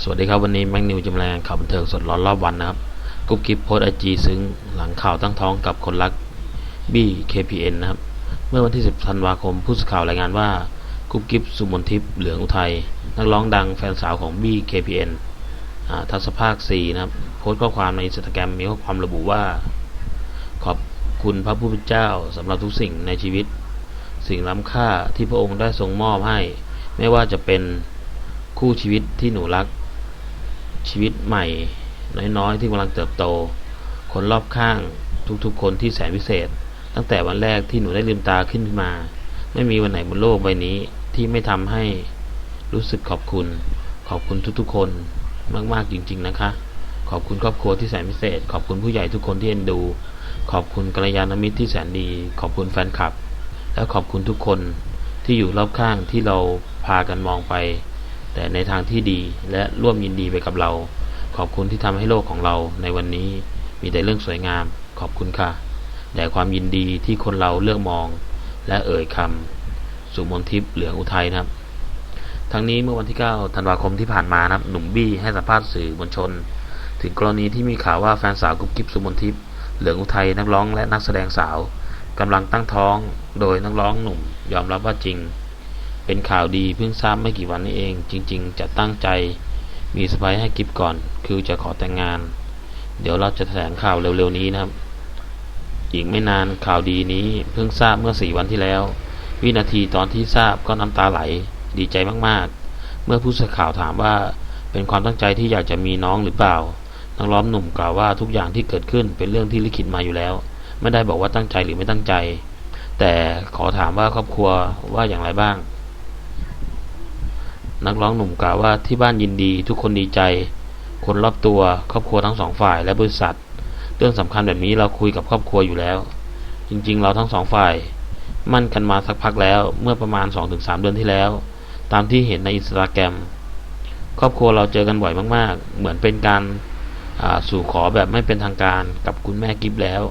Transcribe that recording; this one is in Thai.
สวัสดีครับวันนี้แมงนิวจำแรงข่าวบันเทิงสดร้อนรอบวันนะครับกุ๊บกิ๊บโพสไอจีซึ้งหลังข่าวตั้งท้องกับคนรักบี้ KPN นะครับ เมื่อวันที่ 10 ธันวาคมผู้สื่อข่าวรายงานว่ากุ๊บกิ๊บสุมนทิพย์เหลืองอุทัยนักร้องดังแฟนสาวของบี้ KPN อ่าทัศภาค 4 นะครับ โพสข้อความในอินสตาแกรมมีข้อความระบุว่า ขอบคุณพระผู้เป็นเจ้าสำหรับทุกสิ่งในชีวิต สิ่งล้ำค่าที่พระองค์ได้ทรงมอบให้ ไม่ว่าจะเป็นคู่ชีวิตที่หนูรัก ชีวิตใหม่ น้อยๆ ที่กำลังเติบโต คนรอบข้างทุกๆ คนที่แสนพิเศษ ตั้งแต่วันแรกที่หนูได้ลืมตาขึ้นมา ไม่มีวันไหนบนโลกใบนี้ที่ไม่ทำให้รู้สึกขอบคุณ ขอบคุณทุกๆ คนมากๆจริง ๆ นะคะ ขอบคุณครอบครัวที่แสนพิเศษ ขอบคุณผู้ใหญ่ทุกคนที่เอ็นดู ขอบคุณกัลยาณมิตรที่แสนดี ขอบคุณแฟนคลับ และขอบคุณทุกคนที่อยู่รอบข้างที่เราพากันมองไป แต่ในทางที่ดีและร่วมยินดีไปกับเรา ขอบคุณที่ทำให้โลกของเราในวันนี้มีแต่เรื่องสวยงาม ขอบคุณค่ะแด่ความยินดีที่คนเราเลือกมอง และเอ่ยคำสุมนทิพย์เหลืองอุทัยนะครับ ทั้งนี้เมื่อวันที่ 9 ธันวาคมที่ผ่านมานะครับหนุ่มบี้ให้สัมภาษณ์สื่อมวลชน ถึงกรณีที่มีข่าวว่าแฟนสาวกุ๊บกิ๊บสุมนทิพย์เหลืองอุทัยนักร้องและนักแสดงสาวกำลังตั้งท้อง โดยนักร้องหนุ่ม ยอมรับว่าจริง เป็นข่าวดีเพิ่งทราบไม่กี่วันนี้เอง จริง ๆ จะตั้งใจมีสไปให้กิฟก่อน คือจะขอแต่งงาน เดี๋ยวเราจะแถลงข่าวเร็วๆนี้นะครับ อีกไม่นานข่าวดีนี้เพิ่งทราบเมื่อสี่วันที่แล้ว วินาทีตอนที่ทราบก็น้ำตาไหล ดีใจมากๆ เมื่อผู้สื่อข่าวถามว่าเป็นความตั้งใจที่อยากจะมีน้องหรือเปล่านักร้องหนุ่มกล่าวว่าทุกอย่างที่เกิดขึ้นเป็นเรื่องที่ลิขิตมาอยู่แล้ว ไม่ได้บอกว่าตั้งใจหรือไม่ตั้งใจ แต่ขอถามว่าครอบครัวว่าอย่างไรบ้าง นักร้องหนุ่มกล่าวว่าที่บ้านยินดีทุกคนดีใจ คนรอบตัวครอบครัวทั้งสองฝ่ายและบริษัท เรื่องสำคัญแบบนี้เราคุยกับครอบครัวอยู่แล้ว จริงๆ เราทั้งสองฝ่าย มั่นกันมาสักพักแล้วเมื่อประมาณ 2-3 เดือนที่แล้ว ตามที่เห็นในอินสตาแกรมครอบครัวเราเจอกันบ่อยมาก ๆ เหมือนเป็นการสู่ขอแบบไม่เป็นทางการกับคุณแม่กิฟแล้ว